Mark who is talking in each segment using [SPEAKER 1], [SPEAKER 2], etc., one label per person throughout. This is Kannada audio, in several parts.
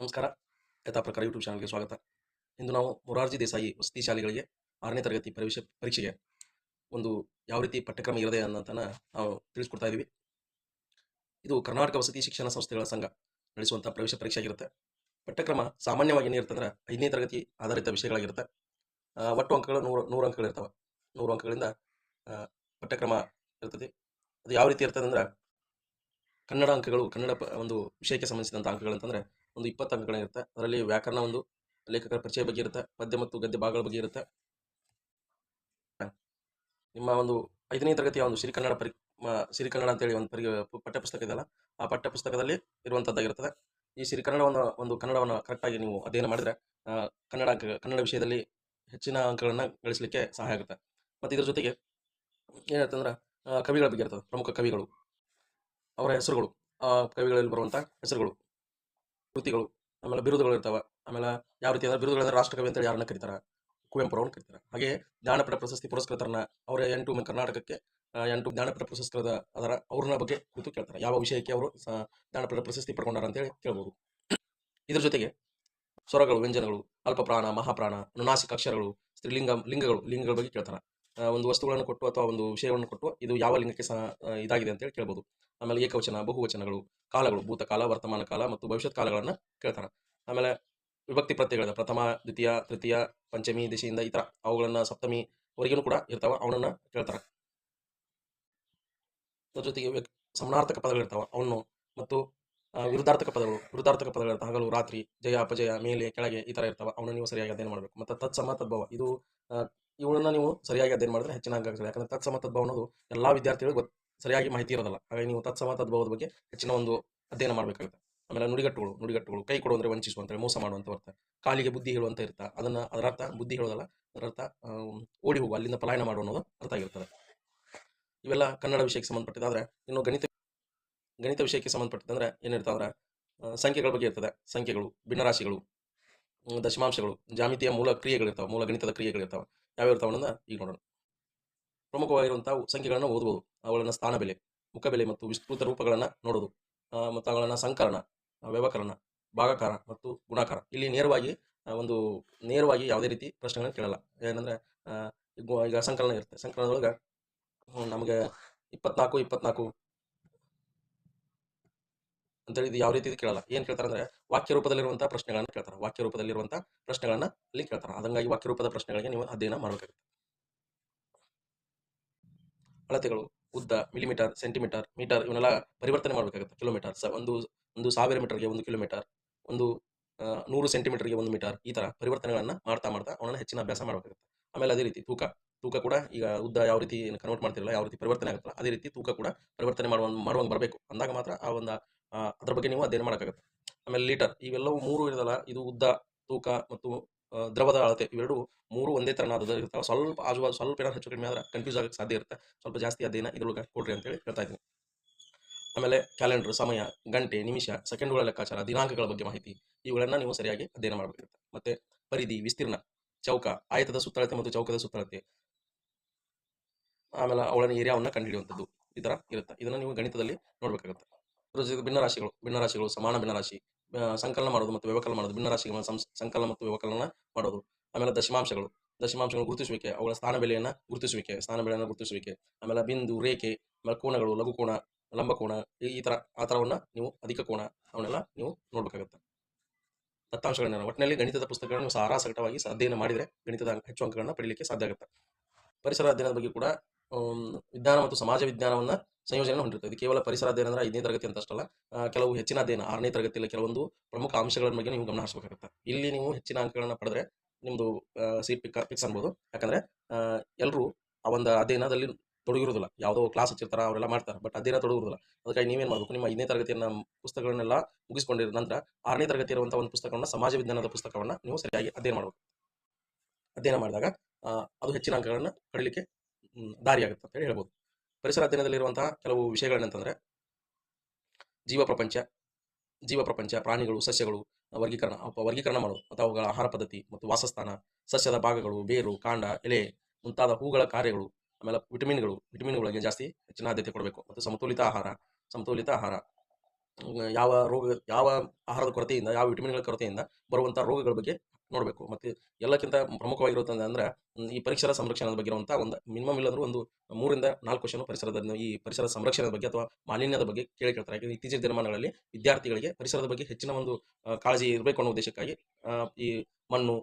[SPEAKER 1] ನಮಸ್ಕಾರ. ಯಥಾ ಪ್ರಕಾರ ಯೂಟ್ಯೂಬ್ ಚಾನಲ್ಗೆ ಸ್ವಾಗತ. ಇಂದು ನಾವು ಮೊರಾರ್ಜಿ ದೇಸಾಯಿ ವಸತಿ ಶಾಲೆಗಳಿಗೆ ಆರನೇ ತರಗತಿ ಪ್ರವೇಶ ಪರೀಕ್ಷೆಗೆ ಒಂದು ಯಾವ ರೀತಿ ಪಠ್ಯಕ್ರಮ ಇರದೆ ಅನ್ನೋದನ್ನು ನಾವು ತಿಳಿಸ್ಕೊಡ್ತಾ ಇದ್ದೀವಿ. ಇದು ಕರ್ನಾಟಕ ವಸತಿ ಶಿಕ್ಷಣ ಸಂಸ್ಥೆಗಳ ಸಂಘ ನಡೆಸುವಂಥ ಪ್ರವೇಶ ಪರೀಕ್ಷೆ ಆಗಿರುತ್ತೆ. ಪಠ್ಯಕ್ರಮ ಸಾಮಾನ್ಯವಾಗಿ ಏನಿರ್ತಂದ್ರೆ ಐದನೇ ತರಗತಿ ಆಧಾರಿತ ವಿಷಯಗಳಾಗಿರುತ್ತೆ. ಒಟ್ಟು ಅಂಕಗಳು ನೂರು ನೂರು ಅಂಕಗಳು ಇರ್ತವೆ. ನೂರು ಅಂಕಗಳಿಂದ ಪಠ್ಯಕ್ರಮ ಇರ್ತದೆ. ಅದು ಯಾವ ರೀತಿ ಇರ್ತದೆ ಅಂದ್ರೆ ಕನ್ನಡ ಅಂಕಗಳು, ಕನ್ನಡ ಒಂದು ವಿಷಯಕ್ಕೆ ಸಂಬಂಧಿಸಿದಂಥ ಅಂಕಗಳು ಅಂತಂದ್ರೆ ಒಂದು ಇಪ್ಪತ್ತು ಅಂಕಗಳಿರುತ್ತೆ ಅದರಲ್ಲಿ ವ್ಯಾಕರಣ ಒಂದು, ಲೇಖಕರ ಪರಿಚಯ ಬಗ್ಗೆ ಇರುತ್ತೆ, ಪದ್ಯ ಮತ್ತು ಗದ್ಯ ಭಾಗಗಳ ಬಗ್ಗೆ ಇರುತ್ತೆ. ನಿಮ್ಮ ಒಂದು ಐದನೇ ತರಗತಿಯ ಒಂದು ಸಿರಿಕನ್ನಡ ಪರಿ ಸಿರಿ ಸಿರಿಕನ್ನಡ ಅಂತೇಳಿ ಒಂದು ಪರಿ ಪಠ್ಯಪುಸ್ತಕ ಇದೆಯಲ್ಲ, ಆ ಪಠ್ಯಪುಸ್ತಕದಲ್ಲಿ ಇರುವಂಥದ್ದಾಗಿರ್ತದೆ ಈ ಸಿರಿಕನ್ನಡವನ್ನು ಒಂದು ಕನ್ನಡವನ್ನು ಕರೆಕ್ಟಾಗಿ ನೀವು ಅಧ್ಯಯನ ಮಾಡಿದರೆ ಕನ್ನಡ ಕನ್ನಡ ವಿಷಯದಲ್ಲಿ ಹೆಚ್ಚಿನ ಅಂಕಗಳನ್ನು ಗಳಿಸಲಿಕ್ಕೆ ಸಹಾಯ ಆಗುತ್ತೆ. ಮತ್ತು ಇದ್ರ ಜೊತೆಗೆ ಏನಾಯ್ತಂದ್ರೆ ಕವಿಗಳ ಬಗ್ಗೆ ಇರ್ತದೆ, ಪ್ರಮುಖ ಕವಿಗಳು. ಅವರ ಹೆಸರುಗಳು, ಆ ಕವಿಗಳಲ್ಲಿ ಬರುವಂಥ ಹೆಸರುಗಳು. ಕೃತಿಗಳು, ಆಮೇಲೆ ಬಿರುದುಗಳು ಇರ್ತಾವೆ. ಆಮೇಲೆ ಯಾವ ರೀತಿ ಅಂದ್ರೆ ಬಿರುದುಗಳಂದ್ರೆ ರಾಷ್ಟ್ರಕವಿ ಅಂತೇಳಿ ಯಾರನ್ನ ಕರೀತಾರೆ? ಕುವೆಂಪುರವ್ರನ್ನ ಕರೀತಾರೆ. ಹಾಗೆ ಜ್ಞಾನಪೀಠ ಪ್ರಶಸ್ತಿ ಪುರಸ್ಕೃತರನ್ನ ಅವರ ಎಂಟು ಕರ್ನಾಟಕಕ್ಕೆ ಎಂಟು ಜ್ಞಾನಪೀಠ ಪ್ರಶಸ್ತಿಗಳ ಅದರ ಅವ್ರನ್ನ ಬಗ್ಗೆ ಕುರಿತು ಕೇಳ್ತಾರೆ. ಯಾವ ವಿಷಯಕ್ಕೆ ಅವರು ಜ್ಞಾನಪೀಠ ಪ್ರಶಸ್ತಿ ಪಡ್ಕೊಂಡಾರ ಅಂತೇಳಿ ಕೇಳ್ಬೋದು. ಇದ್ರ ಜೊತೆಗೆ ಸ್ವರಗಳು, ವ್ಯಂಜನಗಳು, ಅಲ್ಪಪ್ರಾಣ, ಮಹಾಪ್ರಾಣ ಅನುನಾಸಿಕ ಅಕ್ಷರಗಳು, ಸ್ತ್ರೀಲಿಂಗ, ಲಿಂಗಗಳು, ಲಿಂಗಗಳ ಬಗ್ಗೆ ಕೇಳ್ತಾರೆ. ಒಂದು ವಸ್ತುಗಳನ್ನು ಕೊಟ್ಟು ಅಥವಾ ಒಂದು ವಿಷಯವನ್ನು ಕೊಟ್ಟು ಇದು ಯಾವ ಲಿಂಗಕ್ಕೆ ಸಹ ಇದಾಗಿದೆ ಅಂತೇಳಿ ಕೇಳ್ಬೋದು. ಆಮೇಲೆ ಏಕವಚನ, ಬಹುವಚನಗಳು, ಕಾಲಗಳು ಭೂತಕಾಲ ವರ್ತಮಾನ ಕಾಲ ಮತ್ತು ಭವಿಷ್ಯತ್ ಕಾಲಗಳನ್ನು ಕೇಳ್ತಾರೆ. ಆಮೇಲೆ ವಿಭಕ್ತಿ ಪ್ರತ್ಯಯಗಳದ ಪ್ರಥಮ, ದ್ವಿತೀಯ, ತೃತೀಯ, ಪಂಚಮಿ, ದಿಶೆಯಿಂದ ಈ ಥರ ಅವುಗಳನ್ನು ಸಪ್ತಮಿ ವರೆಗೂ ಕೂಡ ಇರ್ತಾವೆ, ಅವನನ್ನು ಕೇಳ್ತಾರೆ. ಅದ್ರ ಜೊತೆಗೆ ಸಮನಾರ್ಥಕ ಪದಗಳು ಪದಗಳಿರ್ತಾವ ಅವನು ಮತ್ತು ವಿರುದ್ಧಾರ್ಥಕ ಪದಗಳು, ವಿರುದ್ಧಾರ್ಥಕ ಪದಗಳಿರ್ತಾವ ಹಗಲು, ರಾತ್ರಿ, ಜಯ, ಅಪಜಯ, ಮೇಲೆ, ಕೆಳಗೆ ಈ ಥರ ಇರ್ತಾವ ಅವನು ನೀವು ಸರಿಯಾಗಿ ಅಧ್ಯಯನ ಮಾಡಬೇಕು. ಮತ್ತು ತತ್ಸಮ, ತದ್ಭವ, ಇದು ಆ, ನೀವು ಸರಿಯಾಗಿ ಅಧ್ಯಯನ ಮಾಡಿದ್ರೆ ಹೆಚ್ಚಿನ ಅಂಕ ಯಾಕಂದ್ರೆ ತತ್ಸಮ ತದ್ಭವ ಅನ್ನೋದು ಎಲ್ಲಾ ವಿದ್ಯಾರ್ಥಿಗಳಿಗೆ ಗೊತ್ತು ಸರಿಯಾಗಿ ಮಾಹಿತಿ ಇರೋದಿಲ್ಲ. ಹಾಗಾಗಿ ನೀವು ತತ್ಸಮ ತದ್ಭವದ ಬಗ್ಗೆ ಹೆಚ್ಚಿನ ಒಂದು ಅಧ್ಯಯನ ಮಾಡಬೇಕಾಗುತ್ತೆ. ಆಮೇಲೆ ನುಡಿಗಟ್ಟುಗಳು ನುಡಿಗಟ್ಟುಗಳು. ಕೈ ಕೊಡು ಅಂದ್ರೆ ವಂಚಿಸು ಮೋಸ ಮಾಡುವಂತ ಅರ್ಥ. ಕಾಲಿಗೆ ಬುದ್ಧಿ ಹೇಳುವಂತ ಇರ್ತ ಅದನ್ನ ಅದರರ್ಥ ಬುದ್ಧಿ ಹೇಳೋದಲ್ಲ ಅದರ ಅರ್ಥ ಓಡಿ ಹೋಗು ಅಲ್ಲಿಂದ ಪಲಾಯನ ಮಾಡು ಅನ್ನೋದು ಅರ್ಥ ಆಗಿರ್ತದೆ. ಇವೆಲ್ಲ ಕನ್ನಡ ವಿಷಯಕ್ಕೆ ಸಂಬಂಧಪಟ್ಟಿದ್ದಾದ್ರೆ ಇನ್ನು ಗಣಿತ ಗಣಿತ ವಿಷಯಕ್ಕೆ ಸಂಬಂಧಪಟ್ಟಿದ್ದಂದ್ರೆ ಅಂದ್ರೆ ಸಂಖ್ಯೆಗಳ ಬಗ್ಗೆ ಇರ್ತದೆ. ಸಂಖ್ಯೆಗಳು ಭಿನ್ನರಾಶಿಗಳು ದಶಮಾಂಶಗಳು ಜಾಮಿತಿಯ ಮೂಲ ಕ್ರಿಯೆಗಳಿರ್ತಾವೆ ಮೂಲ ಗಣಿತದ ಕ್ರಿಯೆಗಳಿರ್ತಾವೆ. ಯಾವ ಇರ್ತಾವ ಅನ್ನೋದನ್ನ ಈಗ ನೋಡೋಣ. ಪ್ರಮುಖವಾಗಿರುವಂತಹ ಸಂಖ್ಯೆಗಳನ್ನು ಓದ್ಬೋದು. ಅವುಗಳನ್ನ ಸ್ಥಾನ ಬೆಲೆ, ಮುಖ ಬೆಲೆ ಮತ್ತು ವಿಸ್ತೃತ ರೂಪಗಳನ್ನು ನೋಡೋದು. ಮತ್ತು ಅವುಗಳನ್ನ ಸಂಕಲನ ವ್ಯವಕರಣ, ಭಾಗಕಾರ ಮತ್ತು ಗುಣಾಕಾರ. ಇಲ್ಲಿ ನೇರವಾಗಿ ಒಂದು ನೇರವಾಗಿ ಯಾವುದೇ ರೀತಿ ಪ್ರಶ್ನೆಗಳನ್ನ ಕೇಳಲ್ಲ. ಏನಂದ್ರೆ ಈಗ ಸಂಕಲನ ಇರುತ್ತೆ. ಸಂಕಲನದೊಳಗೆ ನಮಗೆ ಇಪ್ಪತ್ನಾಲ್ಕು ಇಪ್ಪತ್ನಾಲ್ಕು ಅಂತೇಳಿ ಇದು ಯಾವ ರೀತಿ ಕೇಳಲ್ಲ. ಏನ್ ಕೇಳ್ತಾರೆ ಅಂದ್ರೆ ವಾಕ್ಯ ರೂಪದಲ್ಲಿರುವಂತಹ ಪ್ರಶ್ನೆಗಳನ್ನ ಕೇಳ್ತಾರೆ. ವಾಕ್ಯ ರೂಪದಲ್ಲಿರುವಂತಹ ಪ್ರಶ್ನೆಗಳನ್ನ ಅಲ್ಲಿ ಕೇಳ್ತಾರೆ. ಅದಂಗಾಗಿ ವಾಕ್ಯ ರೂಪದ ಪ್ರಶ್ನೆಗಳಿಗೆ ನೀವು ಅಧ್ಯಯನ ಮಾಡಬೇಕಾಗುತ್ತೆ. ಅಳತೆಗಳು, ಉದ್ದ ಮಿಲಿಮೀಟರ್ ಸೆಂಟಿಮೀಟರ್ ಮೀಟರ್ ಇವನ್ನೆಲ್ಲ ಪರಿವರ್ತನೆ ಮಾಡಬೇಕಾಗುತ್ತೆ. ಕಿಲೋಮೀಟರ್ ಒಂದು ಒಂದು ಸಾವಿರ ಮೀಟರ್ಗೆ ಒಂದು ಕಿಲೋಮೀಟರ್ ಒಂದು ನೂರು ಸೆಂಟಿಮೀಟರ್ಗೆ ಒಂದು ಮೀಟರ್ ಈ ತರ ಪರಿವರ್ತನೆಗಳನ್ನ ಮಾಡ್ತಾ ಮಾಡ್ತಾ ಅವನನ್ನ ಹೆಚ್ಚಿನ ಅಭ್ಯಾಸ ಮಾಡಬೇಕಾಗುತ್ತೆ. ಆಮೇಲೆ ಅದೇ ರೀತಿ ತೂಕ. ತೂಕ ಕೂಡ ಈಗ ಉದ್ದ ಯಾವ ರೀತಿ ಕನ್ವರ್ಟ್ ಮಾಡ್ತಿರಲ್ಲ, ಯಾವ ರೀತಿ ಪರಿವರ್ತನೆ ಆಗುತ್ತಲ್ಲ, ಅದೇ ರೀತಿ ತೂಕ ಕೂಡ ಪರಿವರ್ತನೆ ಮಾಡುವ ಮಾಡುವಂಗೆ ಬರಬೇಕು. ಅಂದಾಗ ಮಾತ್ರ ಆ ಒಂದು ಅದ್ರ ಬಗ್ಗೆ ನೀವು ಅಧ್ಯಯನ ಮಾಡೋಕ್ಕಾಗುತ್ತೆ. ಆಮೇಲೆ ಲೀಟರ್, ಇವೆಲ್ಲವೂ ಮೂರು ಇರೋದಲ್ಲ ಇದು ಉದ್ದ, ತೂಕ ಮತ್ತು ದ್ರವದ ಅಳತೆ, ಇವೆರಡು ಮೂರು ಒಂದೇ ತರನಾದ ಇರ್ತಾವೆ ಸ್ವಲ್ಪ ಆಜುಬಾಜು ಸ್ವಲ್ಪ ಏನಾದ್ರು ಹೆಚ್ಚು ಕಡಿಮೆ ಆದರೆ ಕನ್ಫ್ಯೂಸ್ ಆಗಕ್ಕೆ ಸಾಧ್ಯ ಇರುತ್ತೆ. ಸ್ವಲ್ಪ ಜಾಸ್ತಿ ಅಧ್ಯಯನ ಇದ್ರೊಳಗೆ ಕೊಡ್ರಿ ಅಂತೇಳಿ ಹೇಳ್ತಾ ಇದ್ದೀನಿ. ಆಮೇಲೆ ಕ್ಯಾಲೆಂಡರ್ ಸಮಯ, ಗಂಟೆ, ನಿಮಿಷ ಸೆಕೆಂಡ್ಗಳ ಲೆಕ್ಕಾಚಾರ, ದಿನಾಂಕಗಳ ಬಗ್ಗೆ ಮಾಹಿತಿ, ಇವುಗಳನ್ನು ನೀವು ಸರಿಯಾಗಿ ಅಧ್ಯಯನ ಮಾಡಬೇಕಾಗುತ್ತೆ. ಮತ್ತೆ ಪರಿಧಿ, ವಿಸ್ತೀರ್ಣ, ಚೌಕ, ಆಯತದ ಸುತ್ತಳತೆ ಮತ್ತು ಚೌಕದ ಸುತ್ತಳತೆ, ಆಮೇಲೆ ಅವಳ ಏರಿಯಾವನ್ನ ಕಂಡುಹಿಡಿಯುವಂಥದ್ದು ಈ ಥರ ಇರುತ್ತೆ. ಇದನ್ನ ನೀವು ಗಣಿತದಲ್ಲಿ ನೋಡ್ಬೇಕಾಗುತ್ತೆ. ಭಿನ್ನರಾಶಿಗಳು ಭಿನ್ನರಾಶಿಗಳು, ಸಮಾನ ಭಿನ್ನರಾಶಿ ಸಂಕಲನ ಮಾಡೋದು ಮತ್ತು ವ್ಯವಕಲನ ಮಾಡೋದು, ಭಿನ್ನರಾಶಿಗಳ ಸಂಕಲನ ಮತ್ತು ವ್ಯವಕಲನ ಮಾಡೋದು. ಆಮೇಲೆ ದಶಮಾಂಶಗಳು ದಶಮಾಂಶಗಳು ಗುರುತಿಸುವಿಕೆ, ಅವುಗಳ ಸ್ಥಾನ ಬೆಲೆಯನ್ನು ಗುರುತಿಸುವಿಕೆ, ಸ್ಥಾನ ಬೆಲೆಯನ್ನು ಗುರುತಿಸುವಿಕೆ, ಆಮೇಲೆ ಬಿಂದು, ರೇಖೆ, ಆಮೇಲೆ ಕೋಣಗಳು ಲಘು ಕೋಣ ಲಂಬ ಕೋಣ ಈ ತರ, ಆ ಥರವನ್ನ ನೀವು ಅಧಿಕ ಕೋಣ ಅವನ್ನೆಲ್ಲ ನೀವು ನೋಡ್ಬೇಕಾಗುತ್ತೆ. ದತ್ತಾಂಶಗಳನ್ನ ಒಟ್ಟಿನಲ್ಲಿ ಗಣಿತದ ಪುಸ್ತಕಗಳನ್ನು ನೀವು ಸಾರಾಸಗಟವಾಗಿ ಅಧ್ಯಯನ ಮಾಡಿದ್ರೆ ಗಣಿತದ ಹೆಚ್ಚು ಅಂಕಗಳನ್ನ ಪಡೀಲಿಕ್ಕೆ ಸಾಧ್ಯ ಆಗುತ್ತೆ. ಪರಿಸರ ಅಧ್ಯಯನದ ಬಗ್ಗೆ ಕೂಡ ವಿಜ್ಞಾನ ಮತ್ತು ಸಮಾಜ ವಿಜ್ಞಾನವನ್ನ ಸಂಯೋಜನೆ ಹೊಂದಿರ್ತದೆ ಇದು ಕೇವಲ ಪರಿಸರ ಅಧ್ಯಯನ ಅಂದ್ರೆ ಐದನೇ ತರಗತಿ ಅಂತ ಅಷ್ಟಲ್ಲ. ಕೆಲವು ಹೆಚ್ಚಿನ ಅಧ್ಯಯನ, ಆರನೇ ತರಗತಿಯಲ್ಲಿ ಕೆಲವೊಂದು ಪ್ರಮುಖ ಅಂಶಗಳ ಬಗ್ಗೆ ನೀವು ಗಮನ ಹರಿಸಬೇಕಾಗುತ್ತೆ ಇಲ್ಲಿ ನೀವು ಹೆಚ್ಚಿನ ಅಂಕಗಳನ್ನ ಪಡೆದ್ರೆ ನಿಮ್ದು ಸೀಟ್ ಪಿಕ್ ಫಿಕ್ಸ್ ಅನ್ಬೋದು. ಯಾಕಂದ್ರೆ ಎಲ್ಲರೂ ಆ ಒಂದು ಅಧ್ಯಯನದಲ್ಲಿ ತೊಡಗಿರೋದಿಲ್ಲ. ಯಾವುದೋ ಕ್ಲಾಸ್ ಹಚ್ಚಿರ್ತಾರೆ, ಅವರೆಲ್ಲ ಮಾಡ್ತಾರೆ. ಬಟ್ ಅಧ್ಯಯನ ತೊಡಗಿರೋದಿಲ್ಲ. ಅದಕ್ಕಾಗಿ ನೀವೇನು ಮಾಡಬೇಕು? ನಿಮ್ಮ ಐದನೇ ತರಗತಿಯನ್ನ ಪುಸ್ತಕಗಳನ್ನೆಲ್ಲ ಮುಗಿಸ್ಕೊಂಡಿರೋ. ನಂತರ ಆರನೇ ತರಗತಿ ಇರುವಂತಹ ಒಂದು ಪುಸ್ತಕವನ್ನ, ಸಮಾಜ ವಿಜ್ಞಾನದ ಪುಸ್ತಕವನ್ನ ನೀವು ಸರಿಯಾಗಿ ಅಧ್ಯಯನ ಮಾಡಬೇಕು. ಅಧ್ಯಯನ ಮಾಡಿದಾಗ ಅದು ಹೆಚ್ಚಿನ ಅಂಕಗಳನ್ನ ಪಡೀಲಿಕ್ಕೆ ದಾರಿಯಾಗುತ್ತೆ ಅಂತ ಹೇಳಿ ಹೇಳ್ಬೋದು. ಪರಿಸರ ಅಧ್ಯಯನದಲ್ಲಿರುವಂತಹ ಕೆಲವು ವಿಷಯಗಳೇನಂತಂದ್ರೆ ಜೀವ ಪ್ರಪಂಚ ಜೀವ ಪ್ರಪಂಚ, ಪ್ರಾಣಿಗಳು, ಸಸ್ಯಗಳು, ವರ್ಗೀಕರಣ ವರ್ಗೀಕರಣ ಮಾಡೋದು, ಮತ್ತು ಅವುಗಳ ಆಹಾರ ಪದ್ಧತಿ, ಮತ್ತು ವಾಸಸ್ಥಾನ, ಸಸ್ಯದ ಭಾಗಗಳು, ಬೇರು, ಕಾಂಡ, ಎಲೆ, ಮುಂತಾದ ಹೂಗಳ ಕಾರ್ಯಗಳು, ಆಮೇಲೆ ವಿಟಮಿನ್ಗಳು, ವಿಟಮಿನ್ಗಳಿಗೆ ಜಾಸ್ತಿ ಹೆಚ್ಚಿನ ಆದ್ಯತೆ ಕೊಡಬೇಕು, ಮತ್ತು ಸಮತೋಲಿತ ಆಹಾರ ಸಮತೋಲಿತ ಆಹಾರ. ಯಾವ ರೋಗ, ಯಾವ ಆಹಾರದ ಕೊರತೆಯಿಂದ, ಯಾವ ವಿಟಮಿನ್ಗಳ ಕೊರತೆಯಿಂದ ಬರುವಂಥ ರೋಗಗಳ ಬಗ್ಗೆ ನೋಡಬೇಕು. ಮತ್ತು ಎಲ್ಲಕ್ಕಿಂತ ಪ್ರಮುಖವಾಗಿರುತ್ತದೆ ಅಂದರೆ ಈ ಪರಿಸರ ಸಂರಕ್ಷಣೆ ಬಗ್ಗೆ ಇರುವಂಥ ಒಂದು ಮಿನಿಮಮ್ ಇಲ್ಲಂದ್ರೂ ಒಂದು ಮೂರಿಂದ ನಾಲ್ಕು ಕ್ವಶನ್ ಪರಿಸರದ ಈ ಪರಿಸರ ಸಂರಕ್ಷಣೆ ಬಗ್ಗೆ ಅಥವಾ ಮಾಲಿನ್ಯದ ಬಗ್ಗೆ ಕೇಳಿ ಕೇಳ್ತಾರೆ. ಯಾಕೆಂದರೆ ಇತ್ತೀಚಿನ ದಿನಮಾನಗಳಲ್ಲಿ ವಿದ್ಯಾರ್ಥಿಗಳಿಗೆ ಪರಿಸರದ ಬಗ್ಗೆ ಹೆಚ್ಚಿನ ಒಂದು ಕಾಳಜಿ ಇರಬೇಕು ಅನ್ನೋ ಉದ್ದೇಶಕ್ಕಾಗಿ ಈ ಮಣ್ಣು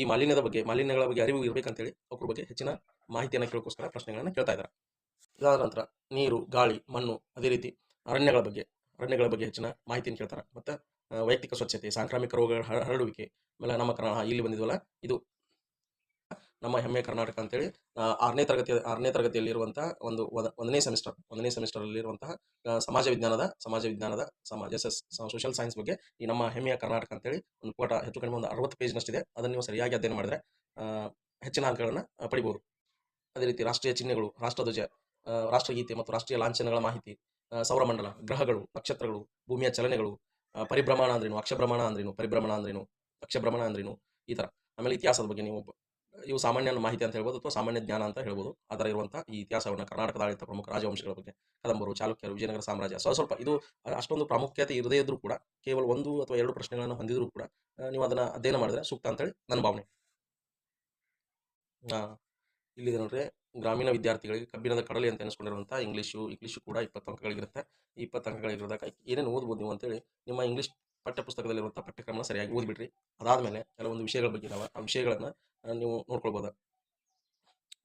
[SPEAKER 1] ಈ ಮಾಲಿನ್ಯದ ಬಗ್ಗೆ, ಮಾಲಿನ್ಯಗಳ ಬಗ್ಗೆ ಅರಿವು ಇರಬೇಕಂತೇಳಿ ಅವ್ರ ಬಗ್ಗೆ ಹೆಚ್ಚಿನ ಮಾಹಿತಿಯನ್ನು ಕೇಳೋಕ್ಕೋಸ್ಕರ ಪ್ರಶ್ನೆಗಳನ್ನು ಕೇಳ್ತಾ ಇದ್ದಾರೆ. ಇದಾದ ನಂತರ ನೀರು, ಗಾಳಿ, ಮಣ್ಣು, ಅದೇ ರೀತಿ ಅರಣ್ಯಗಳ ಬಗ್ಗೆ ಅರಣ್ಯಗಳ ಬಗ್ಗೆ ಹೆಚ್ಚಿನ ಮಾಹಿತಿಯನ್ನು ಕೇಳ್ತಾರೆ. ಮತ್ತು ವೈಯಕ್ತಿಕ ಸ್ವಚ್ಛತೆ, ಸಾಂಕ್ರಾಮಿಕ ರೋಗಗಳ ಹರಡುವಿಕೆ ಆಮೇಲೆ ನಮ್ಮ ಇಲ್ಲಿ ಬಂದಿದ್ವಲ್ಲ, ಇದು ನಮ್ಮ ಹೆಮ್ಮೆ ಕರ್ನಾಟಕ ಅಂತೇಳಿ ಆರನೇ ತರಗತಿ, ಆರನೇ ತರಗತಿಯಲ್ಲಿರುವಂತಹ ಒಂದು ಒಂದನೇ ಸೆಮಿಸ್ಟರ್, ಒಂದನೇ ಸೆಮಿಸ್ಟರಲ್ಲಿರುವಂತಹ ಸಮಾಜ ವಿಜ್ಞಾನದ ಸಮಾಜ ವಿಜ್ಞಾನದ ಸಮಾಜ ಸೋಷಿಯಲ್ ಸೈನ್ಸ್ ಬಗ್ಗೆ ಈ ನಮ್ಮ ಹೆಮ್ಮೆಯ ಕರ್ನಾಟಕ ಅಂತೇಳಿ ಒಂದು ಪುಟ ಹೆಚ್ಚು ಕಡಿಮೆ ಒಂದು ಅರವತ್ತು ಪೇಜ್ನಷ್ಟಿದೆ, ಅದನ್ನು ನೀವು ಸರಿಯಾಗಿ ಅಧ್ಯಯನ ಮಾಡಿದ್ರೆ ಹೆಚ್ಚಿನ ಅಂಕಗಳನ್ನು ಪಡಿಬಹುದು ಅದೇ ರೀತಿ ರಾಷ್ಟ್ರೀಯ ಚಿಹ್ನೆಗಳು ರಾಷ್ಟ್ರಧ್ವಜ ರಾಷ್ಟ್ರಗೀತೆ ಮತ್ತು ರಾಷ್ಟ್ರೀಯ ಲಾಂಛನಗಳ ಮಾಹಿತಿ ಸೌರಮಂಡಲ, ಗ್ರಹಗಳು, ನಕ್ಷತ್ರಗಳು, ಭೂಮಿಯ ಚಲನೆಗಳು ಪರಿಭ್ರಮಣ ಅಂದ್ರೇನು? ಅಕ್ಷಭ್ರಮಣ ಅಂದ್ರೇನು? ಪರಿಭ್ರಮಣ ಅಂದ್ರೇನು? ಅಕ್ಷಭ್ರಮಣ ಅಂದ್ರೇನು? ಈ ಥರ ಆಮೇಲೆ ಇತಿಹಾಸದ ಬಗ್ಗೆ ನೀವು ಇವು ಸಾಮಾನ್ಯ ಮಾಹಿತಿ ಅಂತ ಹೇಳ್ಬೋದು ಅಥವಾ ಸಾಮಾನ್ಯ ಜ್ಞಾನ ಅಂತ ಹೇಳ್ಬೋದು. ಆ ಥರ ಇರುವಂಥ ಈ ಇತಿಹಾಸವನ್ನು ಕರ್ನಾಟಕದ ಆಡಳಿತ ಪ್ರಮುಖ ರಾಜವಂಶಗಳ ಬಗ್ಗೆ ಕದಂಬರು, ಚಾಲುಕ್ಯರು, ವಿಜಯನಗರ ಸಾಮ್ರಾಜ್ಯ. ಸ್ವಲ್ಪ ಸ್ವಲ್ಪ ಇದು ಅಷ್ಟೊಂದು ಪ್ರಾಮುಖ್ಯತೆ ಇರದೇ ಇದ್ರೂ ಕೂಡ, ಕೇವಲ ಒಂದು ಅಥವಾ ಎರಡು ಪ್ರಶ್ನೆಗಳನ್ನು ಹೊಂದಿದ್ರು ಕೂಡ ನೀವು ಅದನ್ನು ಅಧ್ಯಯನ ಮಾಡಿದ್ರೆ ಸೂಕ್ತ ಅಂತೇಳಿ ನನ್ನ ಭಾವನೆ. ಇಲ್ಲಿದೆ ನೋಡ್ರಿ. ಗ್ರಾಮೀಣ ವಿದ್ಯಾರ್ಥಿಗಳಿಗೆ ಕಬ್ಬಿಣದ ಕಡಲೆ ಅಂತ ಎನಿಸ್ಕೊಂಡಿರುವಂಥ ಇಂಗ್ಲೀಷು ಇಂಗ್ಲೀಷು ಕೂಡ ಇಪ್ಪತ್ತು ಅಂಕಗಳಿರುತ್ತೆ ಇಪ್ಪತ್ತು ಅಂಕಗಳಿರೋದಾಗ ಏನೇನು ಓದ್ಬೋದು ನೀವು ಅಂತೇಳಿ ನಿಮ್ಮ ಇಂಗ್ಲೀಷ್ ಪಠ್ಯಪುಸ್ತಕದಲ್ಲಿರುವಂಥ ಪಠ್ಯಕ್ರಮನ ಪಠ್ಯಕ್ರಮ ಸರಿಯಾಗಿ ಓದ್ಬಿಟ್ರಿ ಅದಾದಮೇಲೆ ಕೆಲವೊಂದು ವಿಷಯಗಳ ಬಗ್ಗೆ ಇದಾವೆ ಆ ವಿಷಯಗಳನ್ನು ನೀವು ನೋಡ್ಕೊಳ್ಬೋದು.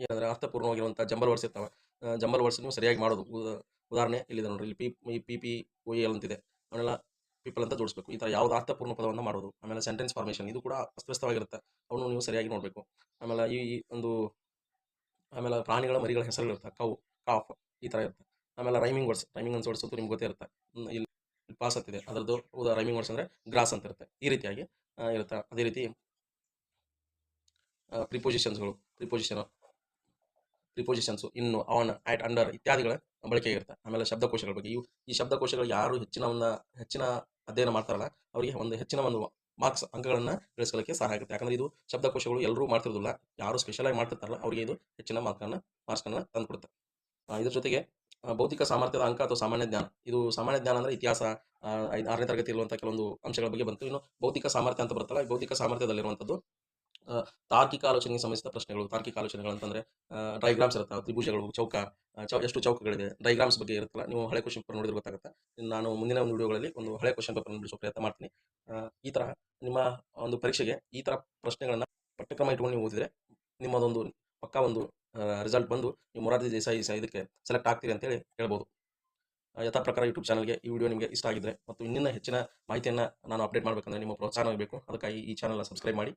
[SPEAKER 1] ಏನಂದ್ರೆ ಅರ್ಥಪೂರ್ಣವಾಗಿರುವಂಥ ಜಂಬಲ್ ವರ್ಡ್ಸ್ ಇರ್ತಾವೆ. ಜಂಬಲ್ ವರ್ಡ್ಸ್ ನೀವು ಸರಿಯಾಗಿ ಮಾಡೋದು. ಉದಾ- ಉದಾಹರಣೆ ಇಲ್ಲಿದೆ ನೋಡಿರಿ. ಇಲ್ಲಿ P P P O L ಅಂತಿದೆ. ಅವನ್ನೆಲ್ಲ ಪೀಪಲ್ ಅಂತ ಜೋಡಿಸ್ಬೇಕು. ಈ ಥರ ಯಾವ್ದು ಅರ್ಥಪೂರ್ಣ ಪದವನ್ನು ಮಾಡೋದು. ಆಮೇಲೆ ಸೆಂಟೆನ್ಸ್ ಫಾರ್ಮೇಷನ್ ಇದು ಕೂಡ ಅಸ್ತವ್ಯಸ್ತವಾಗಿರುತ್ತೆ. ಅವನು ನೀವು ಸರಿಯಾಗಿ ನೋಡಬೇಕು. ಆಮೇಲೆ ಈ ಒಂದು ಆಮೇಲೆ ಪ್ರಾಣಿಗಳ ಮರಿಗಳ ಹೆಸರುಗಳಿರ್ತವೆ ಕೌ, ಕಾಫ್ ಈ ಥರ ಇರುತ್ತೆ. ಆಮೇಲೆ ರೈಮಿಂಗ್ ವರ್ಡ್ಸ್ ರೈಮಿಂಗ್ ಅಂತ ವರ್ಡ್ಸ್ ನಿಮ್ಗೆ ಗೊತ್ತೇ ಇರುತ್ತೆ. ಇಲ್ಲಿ ಪಾಸ್ ಅಂತಿದೆ ಅದರದ್ದು ರೈಮಿಂಗ್ ವರ್ಡ್ಸ್ ಅಂದರೆ ಗ್ರಾಸ್ ಅಂತ ಇರುತ್ತೆ. ಈ ರೀತಿಯಾಗಿ ಇರುತ್ತೆ. ಅದೇ ರೀತಿ ಪ್ರಿಪೊಸಿಷನ್ಸ್ಗಳು ಪ್ರಿಪೊಸಿಷನ್ ಪ್ರಿಪೊಸಿಷನ್ಸು ಇನ್ನು ಆನ್ ಆಟ್ ಅಂಡರ್ ಇತ್ಯಾದಿಗಳ ಬಳಕೆ ಇರುತ್ತೆ. ಆಮೇಲೆ ಶಬ್ದಕೋಶಗಳ ಬಗ್ಗೆ. ಇವು ಈ ಶಬ್ದಕೋಶಗಳು ಯಾರು ಹೆಚ್ಚಿನ ಒಂದು ಹೆಚ್ಚಿನ ಅಧ್ಯಯನ ಮಾಡ್ತಾರಲ್ಲ, ಅವರಿಗೆ ಒಂದು ಹೆಚ್ಚಿನ ಒಂದು ಮಾರ್ಕ್ಸ್ ಅಂಕಗಳನ್ನು ಗಳಿಸ್ಕೊಳ್ಳೋಕ್ಕೆ ಸಹಾಯ ಆಗುತ್ತೆ. ಯಾಕಂದ್ರೆ ಇದು ಶಬ್ದಕೋಶಗಳು ಎಲ್ಲರೂ ಮಾಡ್ತಿರೋದಿಲ್ಲ. ಯಾರು ಸ್ಪೆಷಲ್ ಆಗಿ ಮಾಡ್ತಿರ್ತಾರಲ್ಲ, ಅವರಿಗೆ ಇದು ಹೆಚ್ಚಿನ ಮಾರ್ಕ್ಗಳನ್ನ ಮಾರ್ಕ್ಸ್ಗಳನ್ನ ತಂದುಕೊಡುತ್ತೆ. ಕೊಡುತ್ತೆ ಇದ್ರ ಜೊತೆಗೆ ಭೌತಿಕ ಸಾಮರ್ಥ್ಯದ ಅಂಕ ಅಥವಾ ಸಾಮಾನ್ಯ ಜ್ಞಾನ. ಇದು ಸಾಮಾನ್ಯ ಜ್ಞಾನ ಅಂದರೆ ಇತಿಹಾಸ ಆರನೇ ತರಗತಿ ಇರುವಂಥ ಕೆಲವೊಂದು ಅಂಶಗಳ ಬಗ್ಗೆ ಬಂತು. ಇನ್ನು ಭೌತಿಕ ಸಾಮರ್ಥ್ಯ ಅಂತ ಬರುತ್ತಲ್ಲ ಭೌತಿಕ ಸಾಮರ್ಥ್ಯದಲ್ಲಿರುವಂಥದ್ದು ತಾರ್ಕಿಕ ಆಲೋಚನೆಗೆ ಸಂಬಂಧಿಸಿದ ಪ್ರಶ್ನೆಗಳು. ತಾರ್ಕಿಕ ಆಲೋಚನೆಗಳು ಅಂತಂದ್ರೆ ಡೈಗ್ರಾಮ್ಸ್ ಇರುತ್ತೆ, ತ್ರಿಭುಜಗಳು, ಚೌಕ ಚೌ, ಎಷ್ಟು ಚೌಕಗಳಿದೆ ಡೈಗ್ರಾಮ್ಸ್ ಬಗ್ಗೆ ಇರುತ್ತಲ್ಲ, ನೀವು ಹಳೆ ಕ್ವಶನ್ ಪೇಪರ್ ನೋಡಿದ್ರೆ ಗೊತ್ತಾಗುತ್ತೆ. ನಾನು ಮುಂದಿನ ಒಂದು ವಿಡಿಯೋಗಳಲ್ಲಿ ಒಂದು ಹಳೆ ಕ್ವಶನ್ ಪೇಪರ್ ಬಿಡಿಸೋ ಪ್ರಯತ್ನ ಮಾಡ್ತೀನಿ. ಈ ಥರ ನಿಮ್ಮ ಒಂದು ಪರೀಕ್ಷೆಗೆ ಈ ಥರ ಪ್ರಶ್ನೆಗಳನ್ನ ಪಠ್ಯಕ್ರಮ ಇಟ್ಕೊಂಡು ನೀವು ಓದಿದ್ರೆ ನಿಮ್ಮದೊಂದು ಪಕ್ಕಾ ಒಂದು ರಿಸಲ್ಟ್ ಬಂದು ನೀವು ಮೊರಾರ್ಜಿ ದೇಸಾಯಿ ಇದಕ್ಕೆ ಸೆಲೆಕ್ಟ್ ಆಗ್ತೀರಿ ಅಂತೇಳಿ ಹೇಳ್ಬೋದು. ಯಥಾ ಪ್ರಕಾರ ಯೂಟ್ಯೂಬ್ ಚಾನಲ್ಗೆ ಈ ವಿಡಿಯೋ ನಿಮಗೆ ಇಷ್ಟ ಆಗಿದ್ರೆ ಮತ್ತು ಇನ್ನಿನ ಹೆಚ್ಚಿನ ಮಾಹಿತಿಯನ್ನು ನಾನು ಅಪ್ಡೇಟ್ ಮಾಡಬೇಕಂದ್ರೆ ನಿಮ್ಮ ಪ್ರೋತ್ಸಾಹ ಬೇಕು. ಅದಕ್ಕಾಗಿ ಈ ಚಾನಲ್ನ ಸಬ್ಸ್ಕ್ರೈಬ್ ಮಾಡಿ.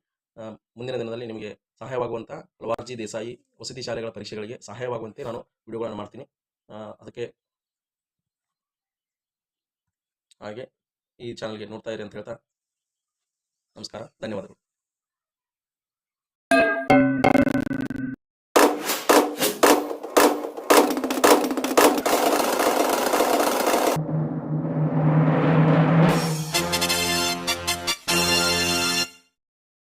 [SPEAKER 1] ಮುಂದಿನ ದಿನದಲ್ಲಿ ನಿಮಗೆ ಸಹಾಯವಾಗುವಂಥ ಲವಾರ್ಜಿ ದೇಸಾಯಿ ವಸತಿ ಶಾಲೆಗಳ ಪರೀಕ್ಷೆಗಳಿಗೆ ಸಹಾಯವಾಗುವಂತೆ ನಾನು ವಿಡಿಯೋಗಳನ್ನು ಮಾಡ್ತೀನಿ. ಅದಕ್ಕೆ ಹಾಗೆ ಈ ಚಾನಲ್ಗೆ ನೋಡ್ತಾ ಇರಿ ಅಂತ ಹೇಳ್ತಾ ನಮಸ್ಕಾರ ಧನ್ಯವಾದಗಳು.